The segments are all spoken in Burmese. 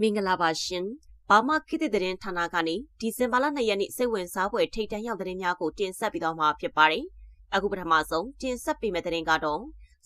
မင်္ဂလာပါရှင်။ဘာမှခေတ်သစ်သတင်းဌာနကနေဒီဇင်ဘာလ2ရက်နေ့စိတ်ဝင်စားဖွယ်ထိတ်တန့်ရောက်သတင်းများကိုတင်ဆက်ပြီးတော့မှာဖြစ်ပါတယ်။အခုပထမဆုံးတင်ဆက်ပေးမယ့်သတင်းကတော့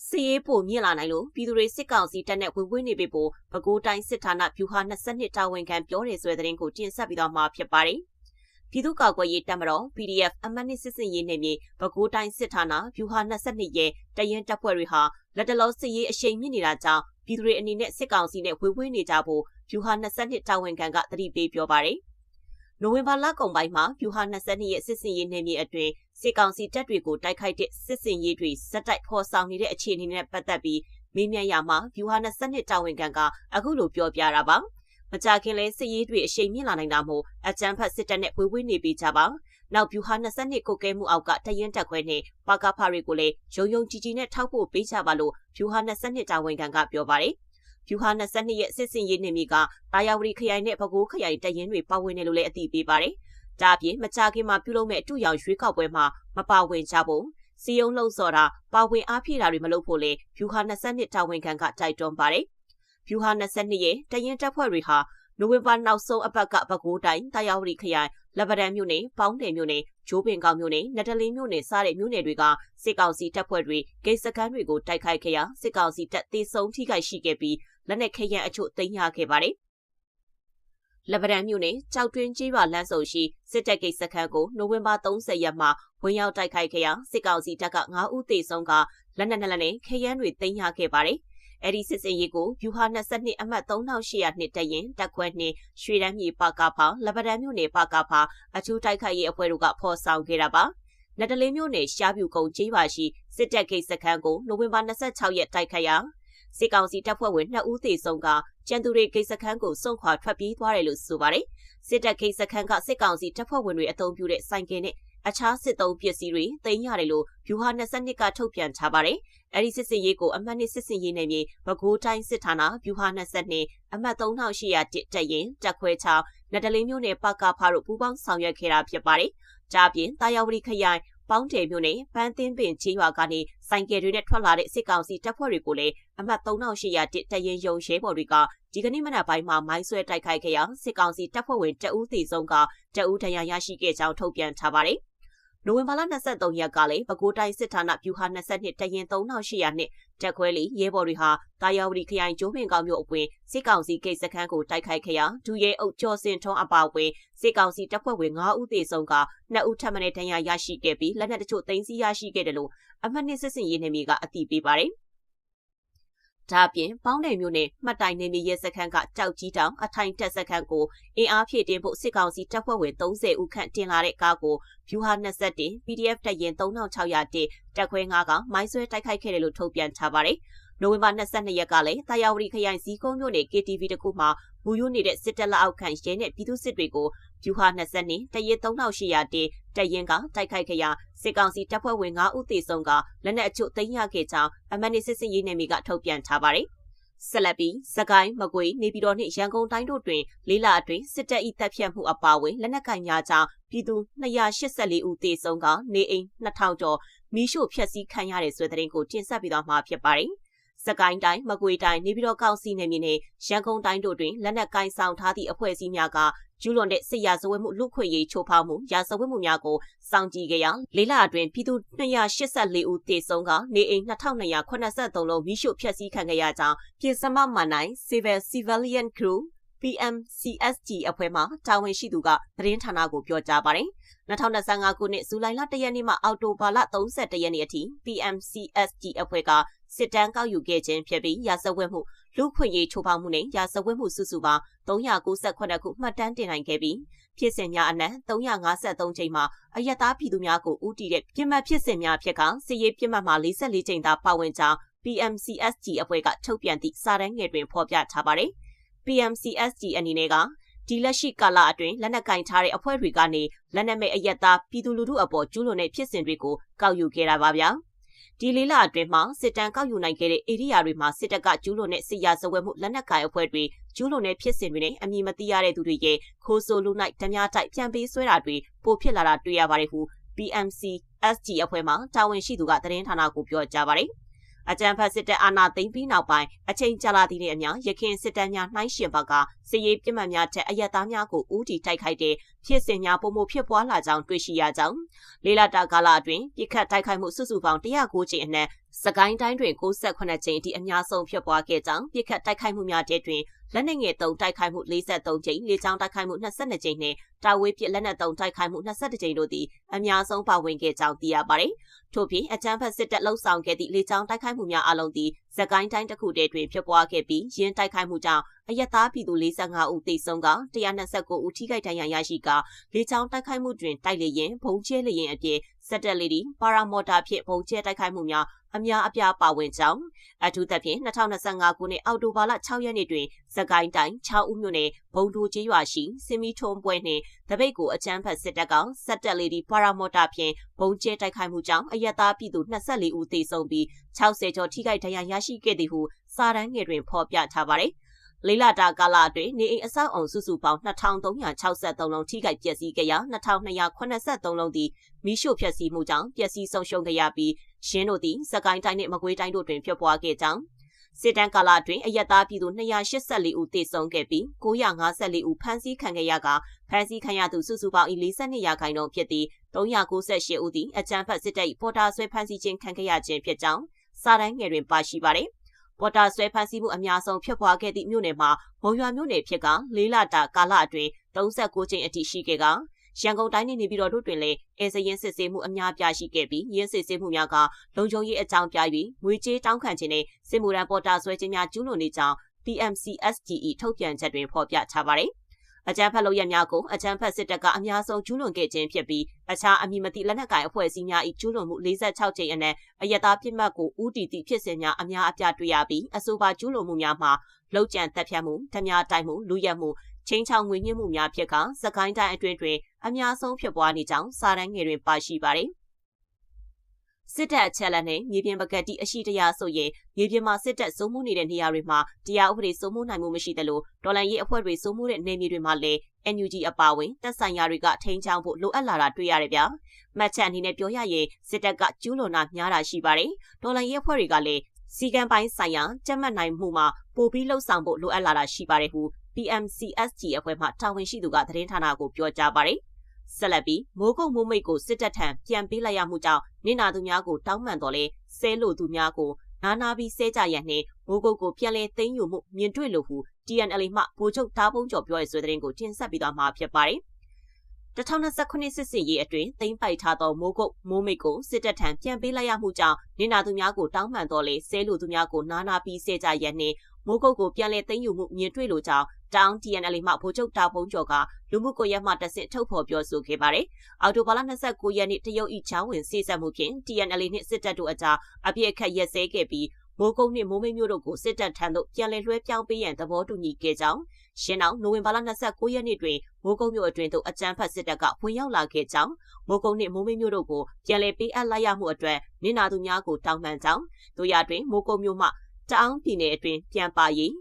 စီရေးပိုမြင့်လာနိုင်လို့ပြည်သူတွေစစ်ကောင်စီတပ်နဲ့ဝေဝေးနေပြီပို့ပဲခူးတိုင်းစစ်ဌာနဗျူဟာ22တာဝန်ခံပြောတယ်ဆိုတဲ့သတင်းကိုတင်ဆက်ပြီးတော့မှာဖြစ်ပါတယ်။ပြည်သူ့ကာကွယ်ရေးတပ်မတော် PDF အမှတ်နှစ်စစ်စင်ရေးနယ်မြေပဲခူးတိုင်းစစ်ဌာနဗျူဟာ22ရဲ့တရင်တပ်ဖွဲ့တွေဟာလက်တလောစစ်ရေးအရှိန်မြင့်နေတာကြောင့်ပြည်သူတွေအနေနဲ့စစ်ကောင်စီနဲ့ဝေဝေးနေကြဖို့ ဗျူဟာ22တာဝန်ခံကသတိပေးပြောပါတယ်။နိုဝင်ဘာလကုန်ပိုင်းမှာဗျူဟာ22ရဲ့စစ်စင်ရေးနယ်မြေအတွင်းစစ်ကောင်စီတပ်တွေကိုတိုက်ခိုက်တဲ့စစ်စင်ရေးတွေစက်တိုက်ဖော်ဆောင်နေတဲ့အခြေအနေနဲ့ပတ်သက်ပြီးမေးမြန်းရမှာဗျူဟာ22တာဝန်ခံကအခုလိုပြောပြတာပါ။မကြခင်လဲစစ်ရေးတွေအရှိန်မြင့်လာနိုင်တာမို့အကြမ်းဖက်စစ်တပ်နဲ့ဝေဝေးနေပြီးကြပါ။နောက်ဗျူဟာ22ကိုကဲမှုအောက်ကတရင်တက်ခွဲနဲ့ပါကဖာတွေကိုလည်းရုံရုံကြီးကြီးနဲ့ထောက်ဖို့ပေးကြပါလို့ဗျူဟာ22တာဝန်ခံကပြောပါတယ်။ ဗျူဟာ22ရဲ့စစ်စင်ရေးနေမီကတာယာဝတီခရိုင်နဲ့ပဲခူးခရိုင်တရင်တွေပါဝင်တယ်လို့လည်းအသိပေးပါတယ်။ဒါအပြင်မကြခင်မှာပြုလုပ်မဲ့အတူရောင်ရွေးကောက်ပွဲမှာမပါဝင်ကြဖို့စီယုံလှုပ်ဆော်တာပါဝင်အားဖြည့်တာတွေမလုပ်ဖို့လေဗျူဟာ22တာဝန်ခံကတိုက်တွန်းပါတယ်။ဗျူဟာ22ရဲ့တရင်တပ်ဖွဲ့တွေဟာနိုဝင်ဘာနောက်ဆုံးအပတ်ကပဲခူးတိုင်းတာယာဝတီခရိုင်လက်ပဒံမြို့နယ်ပေါင်းတယ်မြို့နယ်ဂျိုးပင်ကောင်မြို့နယ်နတလင်းမြို့နယ်စတဲ့မြို့နယ်တွေကစစ်ကောင်စီတပ်ဖွဲ့တွေဂိတ်စခန်းတွေကိုတိုက်ခိုက်ခဲ့ရာစစ်ကောင်စီတပ်တေဆုံးထိခိုက်ရှိခဲ့ပြီး လက်နက်ခဲယမ်းအချို့သိမ်းရခဲ့ပါတယ်။လက်ဗရန်မြို့နယ်ကြောက်တွင်းကြီးပါလမ်းစုံရှိစစ်တပ်ကိစ္စခန်းကိုနိုဝင်ဘာ30ရက်မှာဝင်ရောက်တိုက်ခိုက်ခဲ့ရာစစ်ကောင်စီတပ်က9ဦးသေဆုံးကလက်နက်နဲ့လက်နက်ခဲယမ်းတွေသိမ်းရခဲ့ပါတယ်။အဲ့ဒီစစ်စင်ရေးကိုဗျူဟာ22အမှတ်3800နှစ်တရင်တက်ခွဲနှင့်ရွှေရမ်းမြေပါကဖာလဗရန်မြို့နယ်ပါကဖာအထူးတိုက်ခိုက်ရေးအဖွဲ့တို့ကဖော်ဆောင်ခဲ့တာပါ။နတလင်းမြို့နယ်ရှားပြူကုန်းကျေးပါရှိစစ်တပ်ကိစ္စခန်းကိုနိုဝင်ဘာ26ရက်တိုက်ခိုက်ရာ စစ်ကောင်စီတပ်ဖွဲ့ဝင်2ဦးသေဆုံးကကျန်သူတွေဂိတ်စခန်းကိုစွန့်ခွာထွက်ပြေးသွားတယ်လို့ဆိုပါတယ်။စစ်တပ်ဂိတ်စခန်းကစစ်ကောင်စီတပ်ဖွဲ့ဝင်တွေအုံပြုတဲ့စိုင်ကင်နဲ့အခြားစစ်သုံးပစ္စည်းတွေသိမ်းရတယ်လို့ဗျူဟာ22ကထုတ်ပြန်ထားပါတယ်။အဲဒီစစ်စင်ရေးကိုအမှတ်နှစ်စစ်စင်ရေးနယ်မြေပဲခူးတိုင်းစစ်ဌာနဗျူဟာ22အမှတ်3800တက်ရင်တက်ခွဲချောင်းနတလင်းမျိုးနယ်ပကဖားတို့ပူးပေါင်းဆောင်ရွက်ခဲ့တာဖြစ်ပါတယ်။ဒါပြင်တာယာဝတီခရိုင် ပေါင်းတယ်မြို့နယ်ပန်းသင်းပင်ချေးရွာကနေစိုင်ကယ်တွေနဲ့ထွက်လာတဲ့စစ်ကောင်စီတပ်ဖွဲ့တွေကိုလည်းအမှတ်3800တတရင်ယုံရဲဘော်တွေကဒီကနေ့မနက်ပိုင်းမှာမိုင်းဆွဲတိုက်ခိုက်ခဲ့ရာစစ်ကောင်စီတပ်ဖွဲ့ဝင်တအူးသေဆုံးကတအူးဒဏ်ရာရရှိခဲ့ကြောင်းထုတ်ပြန်ထားပါတယ်။ နိုဝင်ဘာလ23ရက်ကလည်းပဲခူးတိုင်းစစ်ဌာနဗျူဟာ22တရင်3800နှစ်တက်ခွဲလီရဲဘော်တွေဟာတာယာဝတီခရိုင်ကျိုးပင်ကောင်မြို့အပွင့်စစ်ကောင်စီကိတ်စခန်းကိုတိုက်ခိုက်ခဲ့ရာဒူရဲအုပ်ကျော်စင်ထွန်းအပါအဝင်စစ်ကောင်စီတပ်ဖွဲ့ဝင်9ဦးသေဆုံးက2ဦးထပ်မံဒဏ်ရာရရှိခဲ့ပြီးလက်နက်တချို့သိမ်းဆည်းရရှိခဲ့တယ်လို့အမှတ်နှစ်စစ်စင်ရေးနယ်မြေကအသိပေးပါတယ်။ ဒါအပြင်ပေါင်းနယ်မြို့နယ်မှတ်တိုင်နယ်မြေရဲစခန်းကတောက်ကြီးတောင်အထိုင်တက်စခန်းကိုအင်အားဖြည့်တင်ဖို့စစ်ကောင်စီတပ်ဖွဲ့ဝင်30ဦးခန့်တင်လာတဲ့ကားကိုဗျူဟာ21 PDF တရင်3600တင်တက်ခွဲ9ကမိုင်းဆွဲတိုက်ခိုက်ခဲ့တယ်လို့ထုတ်ပြန်ထားပါတယ်။ နိုဝင်ဘာ22ရက်ကလည်းတာယာဝတီခရိုင်ဇီကုန်းမြို့နယ် KTV တခုမှာမူရိုးနေတဲ့စစ်တပ်လက်အောက်ခံရဲနဲ့ပြည်သူစစ်တွေကိုဗျူဟာ20နှစ်တရဲ3800တေတရင်ကတိုက်ခိုက်ခဲ့ရာစစ်ကောင်စီတပ်ဖွဲ့ဝင်9ဦးသေဆုံးကလက်နက်အချို့သိမ်းရခဲ့ကြောင်းအမန်နီစစ်စစ်ရေးနယ်မြေကထုတ်ပြန်ထားပါတယ်။ဆက်လက်ပြီးစကိုင်းမကွေးနေပြည်တော်နှင့်ရန်ကုန်တိုင်းတို့တွင်လေးလအတွင်းစစ်တပ်၏တပ်ဖြတ်မှုအပါအဝင်လက်နက်ကင်များကြောင့်ပြည်သူ284ဦးသေဆုံးကနေအိမ်2000ကျော်မိရှို့ဖျက်ဆီးခံရတဲ့ဆွေးသတင်းကိုတင်ဆက်ပေးသွားမှာဖြစ်ပါတယ်။ စကိုင်းတိုင်းမကွေတိုင်းနေပြည်တော်ကောင်စီနယ်မြေနဲ့ရန်ကုန်တိုင်းတို့တွင်လက်နက်ကင်ဆောင်ထားသည့်အဖွဲ့အစည်းများကကျူးလွန်တဲ့စစ်ရာဇဝတ်မှုလူခွေရေးချိုးဖောက်မှုရာဇဝတ်မှုများကိုစောင့်ကြည့်ခဲ့ရာလေးလအတွင်းပြည်သူ284ဦးသေဆုံးကနေအိမ်2283လုံးမိရှုဖျက်ဆီးခံခဲ့ရကြောင်းပြည်စမမန်နိုင် Civil Civilian Crew PMCSG အဖွဲ့မှတာဝန်ရှိသူကသတင်းဌာနကိုပြောကြားပါတယ်။2025ခုနှစ်ဇူလိုင်လ1ရက်နေ့မှအောက်တိုဘာလ31ရက်နေ့အထိ PMCSG အဖွဲ့က စစ်တမ်းကောက်ယူခဲ့ခြင်းဖြစ်ပြီးရာဇဝတ်မှုလူခွင့်ရေးချိုးဖောက်မှုနဲ့ရာဇဝတ်မှုစုစုပေါင်း398ခုမှတ်တမ်းတင်နိုင်ခဲ့ပြီးဖြစ်စဉ်များအနက်353ချိန်မှာအယက်သားပြည်သူများကိုဦးတည်တဲ့ပြစ်မှတ်ဖြစ်စဉ်များဖြစ်ကစစ်ရေးပြစ်မှတ်မှာ44ချိန်သာပါဝင်ကြောင်း PMCSG အဖွဲ့ကထုတ်ပြန်သည့်စာတမ်းငယ်တွင်ဖော်ပြထားပါတယ်။ PMCSG အနေနဲ့ကဒီလက်ရှိကာလအတွင်းလက်နက်ကင်ထားတဲ့အဖွဲ့တွေကနေလက်နက်မဲ့အယက်သားပြည်သူလူထုအပေါ်ကျူးလွန်တဲ့ဖြစ်စဉ်တွေကိုကောက်ယူခဲ့တာပါဗျာ။ ဒီလေးလအတွင်းမှာစစ်တမ်းကောက်ယူနိုင်ခဲ့တဲ့ဧရိယာတွေမှာစစ်တပ်ကကျူးလွန်တဲ့စစ်ရာဇဝတ်မှုလက်နက်ကိုင်အဖွဲ့တွေကျူးလွန်တဲ့ဖြစ်စဉ်တွေနဲ့အမည်မသိရတဲ့သူတွေရဲ့ခိုးဆိုးလူနိုင်ဓမြတိုက်ပြန်ပေးဆွဲတာတွေပိုဖြစ်လာတာတွေ့ရပါတယ်ဟု PMC SG အဖွဲ့မှတာဝန်ရှိသူကသတင်းဌာနကိုပြောကြားပါတယ်အကြံဖတ်စစ်တပ်အာဏာသိမ်းပြီးနောက်ပိုင်းအချိန်ကြာလာသည့်နှင့်အမျှရခင်စစ်တပ်များနှိုင်းယှဉ်ဘက်ကစစ်ရေးပြစ်မှတ်များထက်အယက်သားများကိုဦးတည်တိုက်ခိုက်တဲ့ ဖြစ်စဉ်များပုံမှုဖြစ်ပွားလာကြောင်းတွေ့ရှိရကြောင်းလေးလတာကာလအတွင်းပြစ်ခတ်တိုက်ခိုက်မှုစုစုပေါင်း109ကြိမ်အနက်စကိုင်းတိုင်းတွင်68ကြိမ်အထိအများဆုံးဖြစ်ပွားခဲ့ကြောင်းပြစ်ခတ်တိုက်ခိုက်မှုများတဲ့တွင်လက်နက်ငယ်သုံးတိုက်ခိုက်မှု43ကြိမ်လေကြောင်းတိုက်ခိုက်မှု22ကြိမ်နဲ့တာဝေးပစ်လက်နက်သုံးတိုက်ခိုက်မှု22ကြိမ်တို့သည်အများဆုံးပါဝင်ခဲ့ကြောင်းသိရပါတယ်။ထို့ပြင်အကြမ်းဖက်စစ်တပ်လှုပ်ဆောင်ခဲ့သည့်လေကြောင်းတိုက်ခိုက်မှုများအလုံးသည်ဇကိုင်းတိုင်းတစ်ခုတည်းတွင်ဖြစ်ပွားခဲ့ပြီးရင်းတိုက်ခိုက်မှုကြောင့် အယက်သားပြည်သူ45ဦးသေဆုံးက129ဦးထိခိုက်ဒဏ်ရာရရှိကလေကြောင်းတိုက်ခိုက်မှုတွင်တိုက်လေရင်ဘုံကျဲလေရင်အပြင်စက်တက်လီဒီပါရာမော်တာဖြင့်ဘုံကျဲတိုက်ခိုက်မှုများအများအပြားပါဝင်ကြောင်းအထူးသဖြင့်2025ခုနှစ်အောက်တိုဘာလ6ရက်နေ့တွင်စကိုင်းတိုင်း6ဦးမြို့နယ်ဘုံတူကျေးရွာရှိစင်မီထုံးပွဲနှင့်တပိတ်ကိုအကြမ်းဖက်စစ်တပ်ကစက်တက်လီဒီပါရာမော်တာဖြင့်ဘုံကျဲတိုက်ခိုက်မှုကြောင့်အယက်သားပြည်သူ24ဦးသေဆုံးပြီး60ကျော်ထိခိုက်ဒဏ်ရာရရှိခဲ့သည်ဟုစာတမ်းငယ်တွင်ဖော်ပြထားပါတယ်။ လေးလာတာကာလအတွင်းနေအိမ်အဆောက်အုံစုစုပေါင်း2363လုံးထိခိုက်ပျက်စီးခဲ့ရာ2283လုံးသည်မိရှို့ဖျက်ဆီးမှုကြောင့်ပျက်စီးဆုံးရှုံးခဲ့ရပြီးရင်းတို့သည်စကိုင်းတိုင်းနှင့်မကွေးတိုင်းတို့တွင်ဖြစ်ပွားခဲ့ကြောင်းစစ်တမ်းကာလအတွင်းအယက်သားပြည်သူ284ဦးသေဆုံးခဲ့ပြီး954ဦးဖမ်းဆီးခံခဲ့ရကဖမ်းဆီးခံရသူစုစုပေါင်း42ရာခိုင်နှုန်းဖြစ်ပြီး398ဦးသည်အကြမ်းဖက်စစ်တပ်၏ပေါ်တာဆွဲဖမ်းဆီးခြင်းခံခဲ့ရခြင်းဖြစ်ကြောင်းစာတမ်းငယ်တွင်ပါရှိပါတယ်။ ပေါ်တာဆွဲဖမ်းဆီးမှုအများဆုံးဖြစ်ပွားခဲ့သည့်မြို့နယ်မှာမုံရွာမြို့နယ်ဖြစ်ကလေးလတာကာလအတွင်း39ကြိမ်အထိရှိခဲ့ကရန်ကုန်တိုင်းနေပြည်တော်တို့တွင်လည်းအဲစရင်စစ်ဆေးမှုအများပြားရှိခဲ့ပြီးရင်းစစ်ဆေးမှုများကလုံခြုံရေးအကြောင်းပြ၍ငွေကြေးတောင်းခံခြင်းနဲ့စစ်မှုရန်ပေါ်တာဆွဲခြင်းများကျူးလွန်နေကြောင်း PMCSGE ထုတ်ပြန်ချက်တွင်ဖော်ပြထားပါတယ်။ အကြမ်းဖက်လုပ်ရများကိုအကြမ်းဖက်စစ်တပ်ကအများဆုံးကျူးလွန်ခဲ့ခြင်းဖြစ်ပြီးအခြားအမည်မသိလက်နက်ကိုင်အဖွဲ့အစည်းများ၏ကျူးလွန်မှု46ကြိမ်အနက်အယက်သားပြစ်မှတ်ကိုဥတီသည့်ဖြစ်စဉ်များအများအပြားတွေ့ရပြီးအဆိုပါကျူးလွန်မှုများမှာလောက်ကျန်တပ်ဖြတ်မှု၊ဓမြတိုက်မှု၊လူရက်မှုချင်းချောင်ငွေညှစ်မှုများဖြစ်ကစကိုင်းတိုင်းအတွင်းတွင်အများဆုံးဖြစ်ပွားနေကြောင်းစာတမ်းငယ်တွင်ပါရှိပါတယ်။ စစ်တပ်အချက်လက်နဲ့မြေပြင်ပကတိအရှိတရားဆိုရင်မြေပြင်မှာစစ်တပ်စိုးမိုးနေတဲ့နေရာတွေမှာတရားဥပဒေစိုးမိုးနိုင်မှုမရှိသလိုဒေါ်လာရေးအဖွဲ့တွေစိုးမိုးတဲ့နေမြေတွေမှာလည်း NUG အပါဝင်တပ်ဆိုင်ရာတွေကထိန်းချောင်းဖို့လိုအပ်လာတာတွေ့ရတယ်ဗျာ။မှတ်ချက်အနေနဲ့ပြောရရင်စစ်တပ်ကကျူးလွန်တာများတာရှိပါတယ်။ဒေါ်လာရေးအဖွဲ့တွေကလည်းစီကံပိုင်းဆိုင်ရာကြက်မှတ်နိုင်မှုမှာပိုပြီးလှုပ်ဆောင်ဖို့လိုအပ်လာတာရှိပါတယ်ဟု PMCSG အဖွဲ့မှတာဝန်ရှိသူကသတင်းဌာနကိုပြောကြားပါတယ်။ ဆက်လက်ပြီးမိုးကုတ်မိုးမိတ်ကိုစစ်တပ်ထံပြန်ပေးလိုက်ရမှုကြောင့်နေနာသူများကိုတောင်းပန်တော်လဲဆဲလို့သူများကိုနာနာပြီးဆဲကြရနှင့်မိုးကုတ်ကိုပြန်လဲသိမ်းယူမှုမြင်တွေ့လို့ဟု TNL မှဗိုလ်ချုပ်ဓာပုံးကျော်ပြောရဲ့ဆိုတဲ့သတင်းကိုတင်ဆက်ပြီးသွားမှာဖြစ်ပါတယ်။2029စစ်စင်ရေးအတွင်းသိမ်းပိုက်ထားသောမိုးကုတ်မိုးမိတ်ကိုစစ်တပ်ထံပြန်ပေးလိုက်ရမှုကြောင့်နေနာသူများကိုတောင်းပန်တော်လေဆဲလူသူများကိုနာနာပြီးဆဲကြရနှင့် မိုးကုတ်ကိုပြန်လဲသိမ်းယူမှုမြင်တွေ့လိုကြောင်းတောင် TNL မှဗိုလ်ချုပ်တာပုံးကျော်ကလူမှုကွန်ရက်မှတဆင့်ထုတ်ဖော်ပြောဆိုခဲ့ပါတယ်။အော်တိုဘာလ29ရက်နေ့တရုတ်ဤချောင်းဝင်စီဆက်မှုဖြင့် TNL နှင့်စစ်တပ်တို့အကြားအပြစ်အခတ်ရက်စဲခဲ့ပြီးမိုးကုတ်နှင့်မိုးမိတ်မျိုးတို့ကိုစစ်တပ်ထံသို့ပြန်လည်လွှဲပြောင်းပေးရန်သဘောတူညီခဲ့ကြောင်းရှင်းအောင်နိုဝင်ဘာလ29ရက်နေ့တွင်မိုးကုတ်မြို့အတွင်းသို့အကြမ်းဖက်စစ်တပ်ကဝင်ရောက်လာခဲ့ကြောင်းမိုးကုတ်နှင့်မိုးမိတ်မျိုးတို့ကိုပြန်လည်ပေးအပ်လိုက်ရမှုအတွက်နင်နာသူများကိုတောင်းပန်ကြောင်းတို့ရတွင်မိုးကုတ်မြို့မှ တအောင်းပြည်နယ်အတွင်းပြန်ပါရေး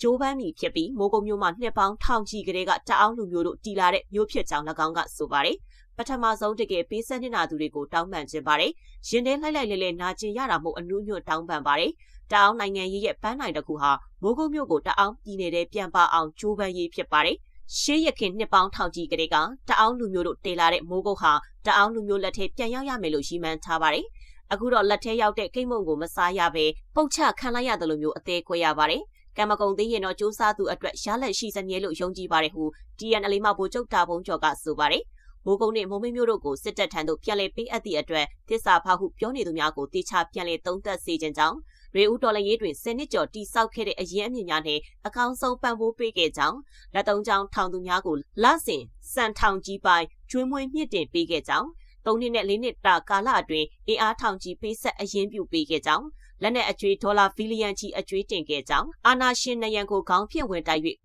ကျိုးပန်းမီဖြစ်ပြီးမိုးကုတ်မြို့မှာနှစ်ပေါင်းထောင်ချီကလေးကတအောင်းလူမျိုးတို့တီလာတဲ့မြို့ဖြစ်ကြောင်း၎င်းကဆိုပါတယ်ပထမဆုံးတကယ်ပေးဆက်နေတာသူတွေကိုတောင်းပန်ခြင်းပါတယ်။ရင်ထဲလိုက်လိုက်လဲလဲနာကျင်ရတာမို့အနုညွတ်တောင်းပန်ပါတယ်။တအောင်းနိုင်ငံရေးရဲ့ပန်းနိုင်တစ်ခုဟာမိုးကုတ်မြို့ကိုတအောင်းပြည်နယ်ထဲပြန်ပါအောင်ကြိုးပမ်းရေးဖြစ်ပါတယ်။ရှေးရခင်နှစ်ပေါင်းထောင်ကြီးကလေးကတအောင်းလူမျိုးတို့တေလာတဲ့မိုးကုတ်ဟာတအောင်းလူမျိုးလက်ထဲပြန်ရောက်ရမယ်လို့ရှိမှန်းထားပါတယ်။ အခုတော့လက်ထဲရောက်တဲ့ကိတ်မုံကိုမစားရဘဲပုတ်ချခံလိုက်ရတယ်လို့မျိုးအသေးခွဲရပါတယ်။ကံမကုံသေးရင်တော့စူးစမ်းသူအတွက်ရလက်ရှိစမြဲလို့ယုံကြည်ပါတယ်ဟု TNL မှဗိုလ်ချုပ်တာဘုံကျော်ကဆိုပါတယ်။မိုးကုံနှင့်မိုးမင်းမျိုးတို့ကိုစစ်တပ်ထံသို့ပြန်လည်ပေးအပ်သည့်အတွက်တစ္ဆာဖောက်ဟုပြောနေသူများကိုတေချာပြန်လည်သုံးသပ်စေခြင်းကြောင့်ရေဦးတော်လည်းရေးတွင်10နှစ်ကျော်တိစောက်ခဲ့တဲ့အရင်အမြင့်များနဲ့အကောင်းဆုံးပံ့ပိုးပေးခဲ့ကြောင်းလက်သုံးချောင်းထောင်သူများကိုလဆင်စံထောင်ကြီးပိုင်းကျွေးမွေးမြင့်တင်ပေးခဲ့ကြောင်း ၃နှစ်နဲ့၄နှစ်တာကာလအတွင်းအင်အားထောင်ကြီးပေးဆက်အရင်ပြုပေးခဲ့ကြောင်းလက်နက်အကျွေးဒေါ်လာဘီလီယံကြီးအကျွေးတင်ခဲ့ကြောင်းအာနာရှင်နယံကိုခေါင်းဖြင့်ဝင်တိုက်၍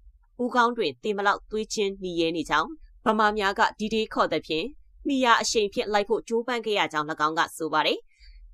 ဦးကောင်းတွင်တင်မလောက်သွေးချင်းနှီးရဲနေကြောင်းဗမာများကဒီဒီခေါ်တဲ့ဖြင့်မိယာအရှိန်ဖြင့်လိုက်ဖို့ကြိုးပမ်းခဲ့ရကြောင်း၎င်းကဆိုပါတယ်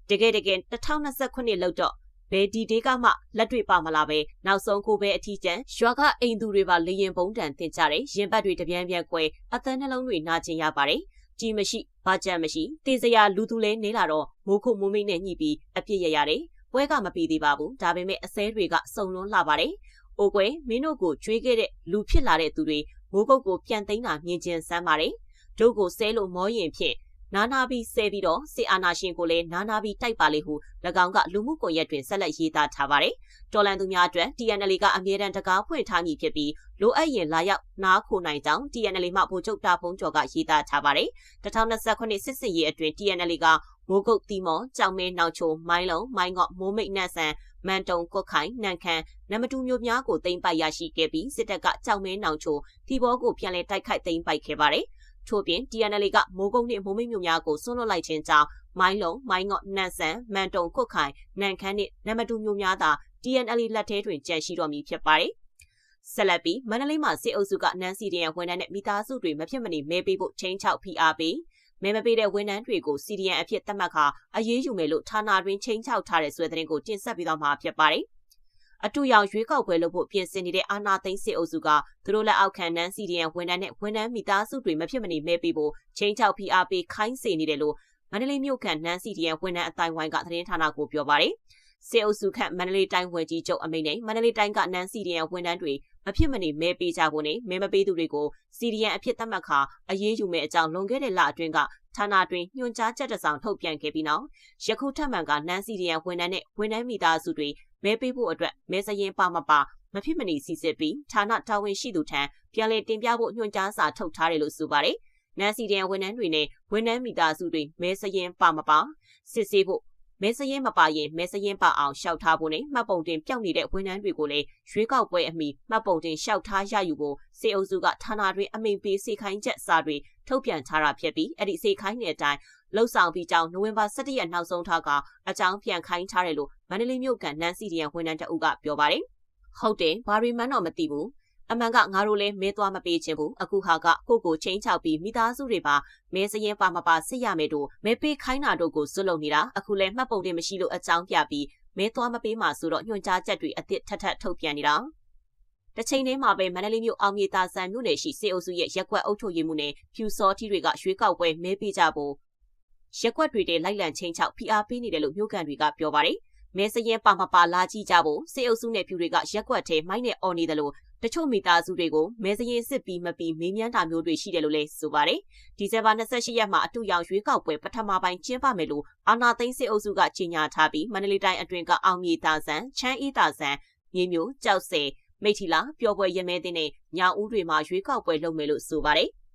တကယ်တကယ်2029လောက်တော့ဘယ်ဒီဒေးကမှလက်တွေ့ပါမလားပဲနောက်ဆုံးကိုပဲအထီးကျန်ရွာကအိမ်သူတွေပါလေရင်ပုံးတန်တင်ကြတယ်ရင်ဘတ်တွေတပြန်းပြန်းကွဲအသံနှလုံးတွေနာကျင်ရပါတယ် ကြီးမရှိဘာကြက်မရှိတေးစရာလူသူလဲနေလာတော့မိုးခုမိုးမိတ်နဲ့ညှိပြီးအပြစ်ရရတယ်ပွဲကမပြီးသေးပါဘူးဒါပေမဲ့အစဲတွေကစုံလွန်းလာပါတယ်အိုကွယ်မင်းတို့ကိုကြွေးခဲ့တဲ့လူဖြစ်လာတဲ့သူတွေမိုးကုတ်ကိုပြန်သိမ်းတာမြင်ကျင်စမ်းပါတယ်တို့ကိုဆဲလို့မောရင်ဖြင့် နာနာပြီးဆဲပြီးတော့စစ်အာဏာရှင်ကိုလည်းနာနာပြီးတိုက်ပါလေဟု၎င်းကလူမှုကွန်ရက်တွင်ဆက်လက်ရေးသားထားပါတယ်။တော်လန်သူများအတွက် TNL ကအမြဲတမ်းတကားဖွင့်ထားမည်ဖြစ်ပြီးလိုအပ်ရင်လာရောက်နားခိုနိုင်ကြောင်း TNL မှဗိုလ်ချုပ်တာဖုံးကျော်ကရေးသားထားပါတယ်။2029စစ်စစ်ရေးအတွင်း TNL ကမိုးကုတ်တီမော်ကြောင်မဲနောင်ချိုမိုင်းလုံးမိုင်းငေါ့မိုးမိတ်နတ်ဆန်မန်တုံကွတ်ခိုင်နန်ခမ်းနမတူမျိုးများကိုသိမ်းပိုက်ရရှိခဲ့ပြီးစစ်တပ်ကကြောင်မဲနောင်ချိုတီဘောကိုပြန်လည်တိုက်ခိုက်သိမ်းပိုက်ခဲ့ပါတယ်။ ထို့ပြင် TNL ကမိုးကုတ်နှင့်မိုးမိတ်မျိုးများကိုဆွန့်လွတ်လိုက်ခြင်းကြောင့်မိုင်းလုံးမိုင်းငေါ့နန်ဆန်မန်တုံကွတ်ခိုင်နန်ခမ်းနှင့်နမတူမျိုးများသာ TNL လက်ထဲတွင်ကြန့်ရှိတော်မူဖြစ်ပါတယ်။ဆက်လက်ပြီးမန္တလေးမှာစစ်အုပ်စုကနန်စီရင်ဝန်ထမ်းနဲ့မိသားစုတွေမဖြစ်မနေမဲပေးဖို့ချင်းချောက်ဖိအားပေးမဲမပေးတဲ့ဝန်ထမ်းတွေကို CDN အဖြစ်သတ်မှတ်ခါအရေးယူမယ်လို့ဌာနတွင်ချင်းချောက်ထားတဲ့ဆွဲတဲ့ကိုတင်ဆက်ပြီးတော့မှာဖြစ်ပါတယ်။ အတူရောက်ရွေးကောက်ပွဲလုပ်ဖို့ပြင်ဆင်နေတဲ့အာနာသိန်းစစ်အုပ်စုကသူတို့လက်အောက်ခံနန်း CDN ဝန်ထမ်းနဲ့ဝန်ထမ်းမိသားစုတွေမဖြစ်မနေမဲပေးဖို့ချင်းချောက်ဖိအားပေးခိုင်းစေနေတယ်လို့မန္တလေးမြို့ခံနန်း CDN ဝန်ထမ်းအတိုင်းဝိုင်းကသတင်းဌာနကိုပြောပါတယ်။စေအုပ်စုခန့်မန္တလေးတိုင်းဝန်ကြီးချုပ်အမိန့်နဲ့မန္တလေးတိုင်းကနန်း CDN ဝန်ထမ်းတွေမဖြစ်မနေမဲပေးကြဖို့နဲ့မဲမပေးသူတွေကို CDN အဖြစ်သတ်မှတ်ခါအရေးယူမဲ့အကြောင်းလွန်ခဲ့တဲ့လအတွင်းကဌာနတွင်ညွှန်ကြားချက်တစ်စောင်ထုတ်ပြန်ခဲ့ပြီးနောက်ယခုထပ်မံကနန်းစီဒီယန်ဝန်ထမ်းနဲ့ဝန်ထမ်းမိသားစုတွေ မဲပေးဖို့အတွက်မဲစရင်ပါမပါမဖြစ်မနေစီစစ်ပြီးဌာနတာဝန်ရှိသူထံပြန်လည်တင်ပြဖို့ညွှန်ကြားစာထုတ်ထားတယ်လို့ဆိုပါတယ်။နန်းစီဒီယန်ဝန်ထမ်းတွေနဲ့ဝန်ထမ်းမိသားစုတွေမဲစရင်ပါမပါစစ်ဆေးဖို့ မဲစရင်မပါရင်မဲစရင်ပါအောင်ရှောက်ထားဖို့နဲ့မှတ်ပုံတင်ပြောင်းနေတဲ့ဝန်ထမ်းတွေကိုလည်းရွေးကောက်ပွဲအမိမှတ်ပုံတင်ရှောက်ထားရယူဖို့စေအုပ်စုကဌာနတွင်အမိန့်ပေးစေခိုင်းချက်စာတွေထုတ်ပြန်ထားတာဖြစ်ပြီးအဲ့ဒီစေခိုင်းတဲ့အတိုင်းလှုပ်ဆောင်ပြီးကြောင်းနိုဝင်ဘာ17ရက်နောက်ဆုံးထားကအကြောင်းပြန်ခိုင်းထားတယ်လို့မန္တလေးမြို့ကနန်းစီဒီယန်ဝန်ထမ်းတအုပ်ကပြောပါတယ်ဟုတ်တယ်ဘာရီမန်တော့မသိဘူး အမှန်ကငါတို့လည်းမဲသွားမပေးချင်ဘူးအခုဟာကကိုကိုချင်းချောက်ပြီးမိသားစုတွေပါမဲစရင်ပါမပါစစ်ရမယ်တို့မဲပေးခိုင်းတာတို့ကိုစွတ်လုံနေတာအခုလည်းမှတ်ပုံတင်မရှိလို့အကြောင်းပြပြီးမဲသွားမပေးမှဆိုတော့ညွှန်ကြားချက်တွေအစ်စ်ထပ်ထပ်ထုတ်ပြန်နေတာတချိန်တည်းမှာပဲမန္တလေးမြို့အောင်မြေသာဆန်မြို့နယ်ရှိစေအုပ်စုရဲ့ရက်ကွက်အုပ်ချုပ်ရေးမှုနဲ့ဖြူစောထီတွေကရွှေကောက်ပွဲမဲပေးကြဖို့ရက်ကွက်တွေတဲ့လိုက်လံချင်းချောက်ဖိအားပေးနေတယ်လို့မြို့ကန်တွေကပြောပါတယ် မဲစရင်ပါမပါလာကြည့်ကြဖို့စေအုပ်စုနဲ့ဖြူတွေကရက်ကွက်ထဲမိုင်းနဲ့အော်နေတယ်လို့တချို့မိသားစုတွေကိုမဲစရင်စစ်ပြီးမပြီးမေးမြန်းတာမျိုးတွေရှိတယ်လို့လည်းဆိုပါတယ်။ဒီဇင်ဘာ28ရက်မှာအတူရောက်ရွေးကောက်ပွဲပထမပိုင်းကျင်းပမယ်လို့အာနာသိန်းစစ်အုပ်စုကကြေညာထားပြီးမန္တလေးတိုင်းအတွင်းကအောင်မြေတာဆန်ချမ်းအေးတာဆန်မြေမျိုးကြောက်စဲမိထီလာပျော်ပွဲရမဲတဲ့နဲ့ညောင်ဦးတွေမှာရွေးကောက်ပွဲလုပ်မယ်လို့ဆိုပါတယ်။